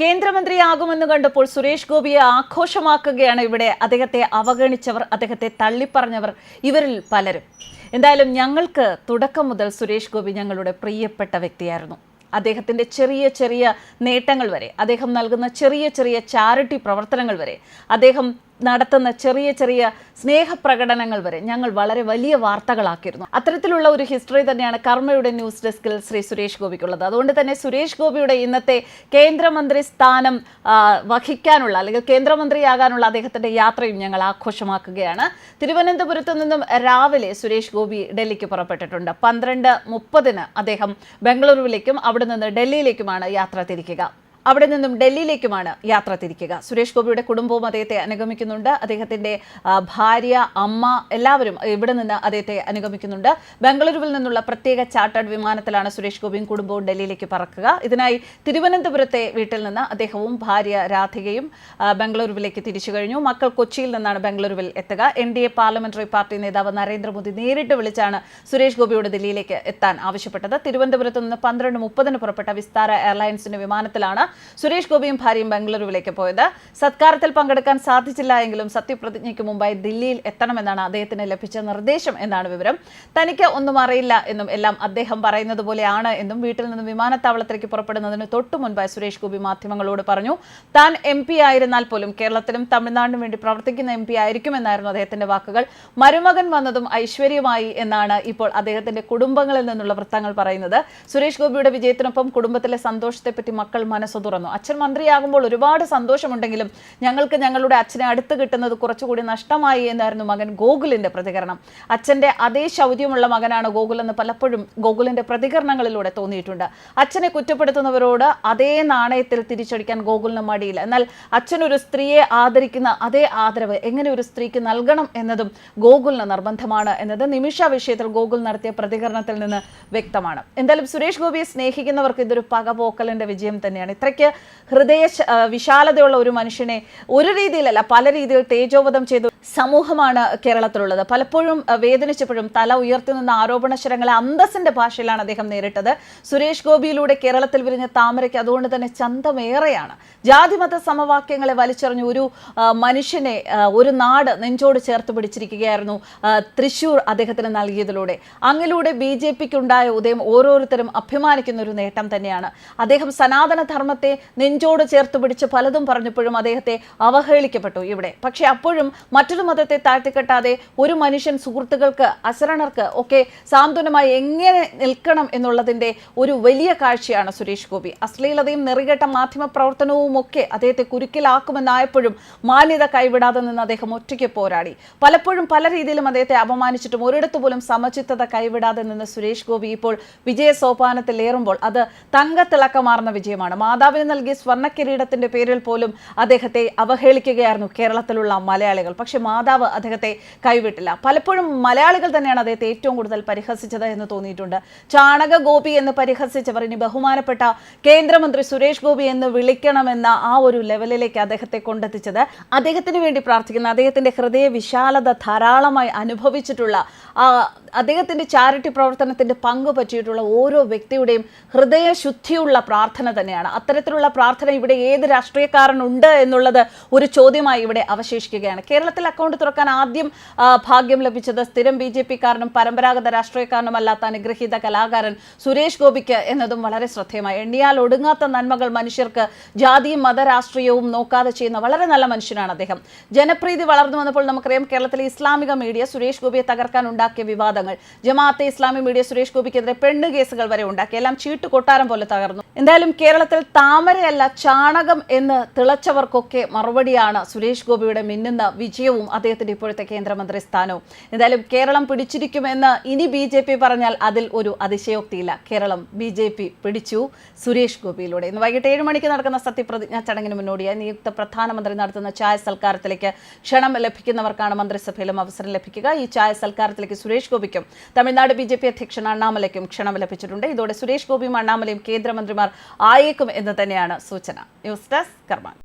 കേന്ദ്രമന്ത്രിയാകുമെന്ന് കണ്ടപ്പോൾ സുരേഷ് ഗോപിയെ ആഘോഷമാക്കുകയാണ് ഇവിടെ. അദ്ദേഹത്തെ അവഗണിച്ചവർ അദ്ദേഹത്തെ തള്ളിപ്പറഞ്ഞവർ ഇവരിൽ പലരും. എന്തായാലും ഞങ്ങൾക്ക് തുടക്കം മുതൽ സുരേഷ് ഗോപി ഞങ്ങളുടെ പ്രിയപ്പെട്ട വ്യക്തിയായിരുന്നു. അദ്ദേഹത്തിന്റെ ചെറിയ ചെറിയ നേട്ടങ്ങൾ വരെ അദ്ദേഹം നൽകുന്ന ചെറിയ ചെറിയ ചാരിറ്റി പ്രവർത്തനങ്ങൾ വരെ അദ്ദേഹം നടത്തുന്ന ചെറിയ ചെറിയ സ്നേഹപ്രകടനങ്ങൾ വരെ ഞങ്ങൾ വളരെ വലിയ വാർത്തകളാക്കിയിരുന്നു. അത്തരത്തിലുള്ള ഒരു ഹിസ്റ്ററി തന്നെയാണ് കർമ്മയുടെ ന്യൂസ് ഡെസ്കിൽ ശ്രീ സുരേഷ് ഗോപിക്കുള്ളത്. അതുകൊണ്ട് തന്നെ സുരേഷ് ഗോപിയുടെ ഇന്നത്തെ കേന്ദ്രമന്ത്രി സ്ഥാനം വഹിക്കാനുള്ള അല്ലെങ്കിൽ കേന്ദ്രമന്ത്രിയാകാനുള്ള അദ്ദേഹത്തിന്റെ യാത്രയും ഞങ്ങൾ ആഘോഷമാക്കുകയാണ്. തിരുവനന്തപുരത്ത് നിന്നും രാവിലെ സുരേഷ് ഗോപി ഡൽഹിക്ക് പുറപ്പെട്ടിട്ടുണ്ട്. പന്ത്രണ്ട് മുപ്പതിന് അദ്ദേഹം ബംഗളൂരുവിലേക്കും അവിടെ നിന്ന് ഡൽഹിയിലേക്കുമാണ് യാത്ര തിരിക്കുക. അവിടെ നിന്നും ഡൽഹിയിലേക്കുമാണ് യാത്ര തിരിക്കുക. സുരേഷ് ഗോപിയുടെ കുടുംബവും അദ്ദേഹത്തെ അനുഗമിക്കുന്നുണ്ട്. അദ്ദേഹത്തിന്റെ ഭാര്യ അമ്മ എല്ലാവരും ഇവിടെ നിന്ന് അദ്ദേഹത്തെ അനുഗമിക്കുന്നുണ്ട്. ബംഗളൂരുവിൽ നിന്നുള്ള പ്രത്യേക ചാർട്ടേഡ് വിമാനത്തിലാണ് സുരേഷ് ഗോപിയും കുടുംബവും ഡൽഹിയിലേക്ക് പറക്കുക. ഇതിനായി തിരുവനന്തപുരത്തെ വീട്ടിൽ നിന്ന് അദ്ദേഹവും ഭാര്യ രാധികയും ബംഗളൂരുവിലേക്ക് തിരിച്ചു കഴിഞ്ഞു. മക്കൾ കൊച്ചിയിൽ നിന്നാണ് ബംഗളൂരുവിൽ എത്തുക. N D A parliamentary party നേതാവ് നരേന്ദ്രമോദി നേരിട്ട് വിളിച്ചാണ് സുരേഷ് ഗോപിയോട് ദില്ലിയിലേക്ക് എത്താൻ ആവശ്യപ്പെട്ടത്. തിരുവനന്തപുരത്ത് നിന്ന് പന്ത്രണ്ട് മുപ്പതിന് പുറപ്പെട്ട വിസ്താര എയർലൈൻസിന്റെ വിമാനത്തിലാണ് സുരേഷ് ഗോപിയും ഭാര്യയും ബംഗളൂരുവിലേക്ക് പോയത്. സത്കാരത്തിൽ പങ്കെടുക്കാൻ സാധിച്ചില്ല എങ്കിലും സത്യപ്രതിജ്ഞയ്ക്ക് മുമ്പായി ദില്ലിയിൽ എത്തണമെന്നാണ് അദ്ദേഹത്തിന് ലഭിച്ച നിർദ്ദേശം എന്നാണ് വിവരം. തനിക്ക് ഒന്നും അറിയില്ല എന്നും എല്ലാം അദ്ദേഹം പറയുന്നത് പോലെയാണ് എന്നും വീട്ടിൽ നിന്ന് വിമാനത്താവളത്തിലേക്ക് പുറപ്പെടുന്നതിന് തൊട്ടു മുൻപായി സുരേഷ് ഗോപി മാധ്യമങ്ങളോട് പറഞ്ഞു താൻ എം പി ആയിരുന്നാൽ പോലും കേരളത്തിലും തമിഴ്നാടിനും വേണ്ടി പ്രവർത്തിക്കുന്ന എം പി ആയിരിക്കുമെന്നായിരുന്നു അദ്ദേഹത്തിന്റെ വാക്കുകൾ. മരുമകൻ വന്നതും ഐശ്വര്യമായി എന്നാണ് ഇപ്പോൾ അദ്ദേഹത്തിന്റെ കുടുംബങ്ങളിൽ നിന്നുള്ള വൃത്തങ്ങൾ പറയുന്നത്. സുരേഷ് ഗോപിയുടെ വിജയത്തിനൊപ്പം കുടുംബത്തിലെ സന്തോഷത്തെപ്പറ്റി മക്കൾ മനസ്സ് തുറന്നു. അച്ഛൻ മന്ത്രിയാകുമ്പോൾ ഒരുപാട് സന്തോഷമുണ്ടെങ്കിലും ഞങ്ങൾക്ക് ഞങ്ങളുടെ അച്ഛനെ അടുത്ത് കിട്ടുന്നത് കുറച്ചുകൂടി നഷ്ടമായി എന്നായിരുന്നു മകൻ ഗോകുലിന്റെ പ്രതികരണം. അച്ഛന്റെ അതേ ശൗര്യമുള്ള മകനാണ് ഗോകുൽ എന്ന് പലപ്പോഴും ഗോകുലിന്റെ പ്രതികരണങ്ങളിലൂടെ തോന്നിയിട്ടുണ്ട്. അച്ഛനെ കുറ്റപ്പെടുത്തുന്നവരോട് അതേ നാണയത്തിൽ തിരിച്ചടിക്കാൻ ഗോകുലിന് മടിയില്ല. എന്നാൽ അച്ഛനൊരു സ്ത്രീയെ ആദരിക്കുന്ന അതേ ആദരവ് എങ്ങനെ ഒരു സ്ത്രീക്ക് നൽകണം എന്നതും ഗോകുലിന് നിർബന്ധമാണ് എന്നത് നിമിഷ വിഷയത്തിൽ ഗോകുൽ നടത്തിയ പ്രതികരണത്തിൽ നിന്ന് വ്യക്തമാണ്. എന്തായാലും സുരേഷ് ഗോപിയെ സ്നേഹിക്കുന്നവർക്ക് ഇതൊരു പകപോക്കലിന്റെ വിജയം തന്നെയാണ്. ഇത്രയ്ക്ക് ഹൃദയ വിശാലതയുള്ള ഒരു മനുഷ്യനെ ഒരു രീതിയിലല്ല പല രീതിയിൽ തേജോവധം ചെയ്തു സമൂഹമാണ് കേരളത്തിലുള്ളത്. പലപ്പോഴും വേദനിച്ചപ്പോഴും തല ഉയർത്തി നിന്ന ആരോപണ ശരങ്ങളെ അന്തസ്സിന്റെ ഭാഷയിലാണ് അദ്ദേഹം നേരിട്ടത്. സുരേഷ് ഗോപിയിലൂടെ കേരളത്തിൽ വിരിഞ്ഞ താമരയ്ക്ക് അതുകൊണ്ട് തന്നെ ചന്തമേറെയാണ്. ജാതിമത സമവാക്യങ്ങളെ വലിച്ചെറിഞ്ഞ ഒരു മനുഷ്യനെ ഒരു നാട് നെഞ്ചോട് ചേർത്ത് പിടിച്ചിരിക്കുകയായിരുന്നു തൃശൂർ അദ്ദേഹത്തിന് നൽകിയതിലൂടെ. അങ്ങിലൂടെ ബി ജെ പിക്ക് ഉണ്ടായ ഉദയം ഓരോരുത്തരും അഭിമാനിക്കുന്ന ഒരു നേട്ടം തന്നെയാണ്. അദ്ദേഹം സനാതന ധർമ്മത്തെ നെഞ്ചോട് ചേർത്ത് പിടിച്ച് പലതും പറഞ്ഞപ്പോഴും അദ്ദേഹത്തെ അവഹേളിക്കപ്പെട്ടു ഇവിടെ. പക്ഷെ അപ്പോഴും മറ്റൊരു മതത്തെ താഴ്ത്തിക്കെട്ടാതെ ഒരു മനുഷ്യൻ സുഹൃത്തുക്കൾക്ക് അശരണർക്ക് ഒക്കെ സാന്ത്വനമായി എങ്ങനെ നിൽക്കണം എന്നുള്ളതിന്റെ ഒരു വലിയ കാഴ്ചയാണ് സുരേഷ് ഗോപി. അശ്ലീലതയും നെറികെട്ട മാധ്യമ പ്രവർത്തനവും ഒക്കെ അദ്ദേഹത്തെ കുരുക്കിലാക്കുമെന്നായപ്പോഴും മാന്യത കൈവിടാതെ നിന്ന് അദ്ദേഹം ഒറ്റയ്ക്ക് പോരാടി. പലപ്പോഴും പല രീതിയിലും അദ്ദേഹത്തെ അപമാനിച്ചിട്ടും ഒരിടത്തു പോലും സമചിത്തത കൈവിടാതെ നിന്ന് സുരേഷ് ഗോപി ഇപ്പോൾ വിജയ സോപാനത്തിലേറുമ്പോൾ അത് തങ്കത്തിളക്കമാർന്ന വിജയമാണ്. മാതാവിന് നൽകിയ സ്വർണ കിരീടത്തിന്റെ പേരിൽ പോലും അദ്ദേഹത്തെ അവഹേളിക്കുകയായിരുന്നു കേരളത്തിലുള്ള മലയാളികൾ. പക്ഷെ മാതാവ് അദ്ദേഹത്തെ കൈവിട്ടില്ല. പലപ്പോഴും മലയാളികൾ തന്നെയാണ് അദ്ദേഹത്തെ ഏറ്റവും കൂടുതൽ പരിഹസിച്ചത് എന്ന് തോന്നിയിട്ടുണ്ട്. ചാണക ഗോപി എന്ന് പരിഹസിച്ചവർ ഇനി ബഹുമാനപ്പെട്ട കേന്ദ്രമന്ത്രി സുരേഷ് ഗോപി എന്ന് വിളിക്കണമെന്ന ആ ഒരു ലെവലിലേക്ക് അദ്ദേഹത്തെ കൊണ്ടെത്തിച്ചത് അദ്ദേഹത്തിന് വേണ്ടി പ്രാർത്ഥിക്കുന്ന അദ്ദേഹത്തിന്റെ ഹൃദയ വിശാലത ധാരാളമായി അനുഭവിച്ചിട്ടുള്ള അദ്ദേഹത്തിന്റെ ചാരിറ്റി പ്രവർത്തനത്തിന്റെ പങ്ക് പറ്റിയിട്ടുള്ള ഓരോ വ്യക്തിയുടെയും ഹൃദയശുദ്ധിയുള്ള പ്രാർത്ഥന തന്നെയാണ്. അത്തരത്തിലുള്ള പ്രാർത്ഥന ഇവിടെ ഏത് രാഷ്ട്രീയക്കാരനുണ്ട് എന്നുള്ളത് ഒരു ചോദ്യമായി ഇവിടെ അവശേഷിക്കുകയാണ്. കേരളത്തിൽ അക്കൗണ്ട് തുറക്കാൻ ആദ്യം ഭാഗ്യം ലഭിച്ചത് സ്ഥിരം ബി ജെ പിക്കാരനും പരമ്പരാഗത രാഷ്ട്രീയക്കാരനുമല്ലാത്ത അനുഗ്രഹീത കലാകാരൻ സുരേഷ് ഗോപിക്ക് എന്നതും വളരെ ശ്രദ്ധേയമായി. എണ്ണിയാൽ ഒടുങ്ങാത്ത നന്മകൾ മനുഷ്യർക്ക് ജാതിയും മതരാഷ്ട്രീയവും നോക്കാതെ ചെയ്യുന്ന വളരെ നല്ല മനുഷ്യനാണ് അദ്ദേഹം. ജനപ്രീതി വളർന്നു വന്നപ്പോൾ നമുക്കറിയാം കേരളത്തിലെ ഇസ്ലാമിക മീഡിയ സുരേഷ് ഗോപിയെ തകർക്കാൻ ഉണ്ടാക്കിയ വിവാദങ്ങൾ. ജമാഅത്തെ ഇസ്ലാമി മീഡിയ സുരേഷ് ഗോപിക്കെതിരെ പെണ്ണ് കേസുകൾ വരെ ഉണ്ടാക്കി. എല്ലാം ചീട്ട് കൊട്ടാരം പോലെ തകർന്നു. എന്തായാലും കേരളത്തിൽ താമരയല്ല ചാണകം എന്ന് തിളച്ചവർക്കൊക്കെ മറുപടിയാണ് സുരേഷ് ഗോപിയുടെ മിന്നുന്ന വിജയവും അദ്ദേഹത്തിന്റെ ഇപ്പോഴത്തെ കേന്ദ്രമന്ത്രി സ്ഥാനവും. എന്തായാലും കേരളം പിടിച്ചിരിക്കുമെന്ന് ഇനി ബി ജെ പി പറഞ്ഞാൽ അതിൽ ഒരു അതിശയോക്തിയില്ല. കേരളം ബി ജെ പി പിടിച്ചു സുരേഷ് ഗോപിയിലൂടെ. ഇന്ന് വൈകിട്ട് ഏഴ് മണിക്ക് നടക്കുന്ന സത്യപ്രതിജ്ഞാ ചടങ്ങിന് മുന്നോടിയായി നിയുക്ത പ്രധാനമന്ത്രി നടത്തുന്ന ചായ സൽക്കാരത്തിലേക്ക് ക്ഷണം ലഭിക്കുന്നവർക്കാണ് മന്ത്രിസഭയിലും അവസരം ലഭിക്കുക. ഈ ചായ സൽക്കാരത്തിലേക്ക് സുരേഷ് ഗോപിക്കും തമിഴ്നാട് ബി ജെ പി അധ്യക്ഷൻ അണ്ണാമലയ്ക്കും ക്ഷണം ലഭിച്ചിട്ടുണ്ട്. ഇതോടെ സുരേഷ് ഗോപിയും അണ്ണാമലയും കേന്ദ്രമന്ത്രിമാർ ആയേക്കും എന്ന് തന്നെയാണ് സൂചന. ന്യൂസ് ഡെസ്ക് കർമ്മ